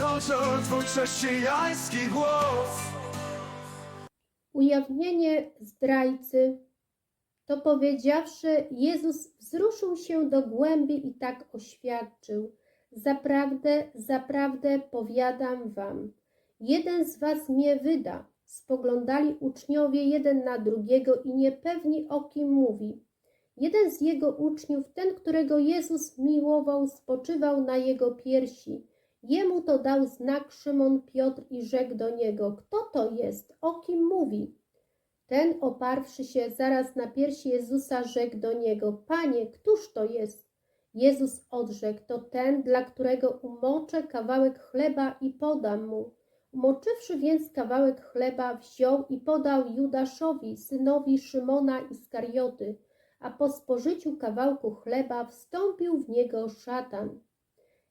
kończą twój chrześcijański głos Ujawnienie zdrajcy. To powiedziawszy, Jezus wzruszył się do głębi i tak oświadczył: Zaprawdę, zaprawdę powiadam wam, jeden z was mnie wyda. Spoglądali uczniowie jeden na drugiego i niepewni o kim mówi. Jeden z jego uczniów, ten, którego Jezus miłował, spoczywał na jego piersi. Jemu to dał znak Szymon Piotr i rzekł do niego: Kto to jest? O kim mówi? Ten, oparwszy się zaraz na piersi Jezusa, rzekł do niego: Panie, któż to jest? Jezus odrzekł: To ten, dla którego umoczę kawałek chleba i podam mu. Umoczywszy więc kawałek chleba, wziął i podał Judaszowi, synowi Szymona Iskarioty, a po spożyciu kawałku chleba wstąpił w niego szatan.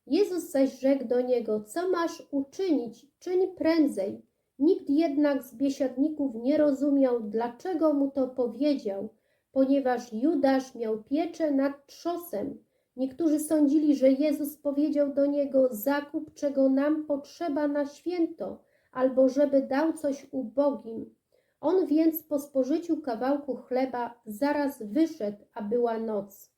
Jezus zaś rzekł do niego: Co masz uczynić? Czyń prędzej. Nikt jednak z biesiadników nie rozumiał, dlaczego mu to powiedział, ponieważ Judasz miał pieczę nad trzosem. Niektórzy sądzili, że Jezus powiedział do niego: Zakup, czego nam potrzeba na święto, albo żeby dał coś ubogim. On więc po spożyciu kawałku chleba zaraz wyszedł, a była noc.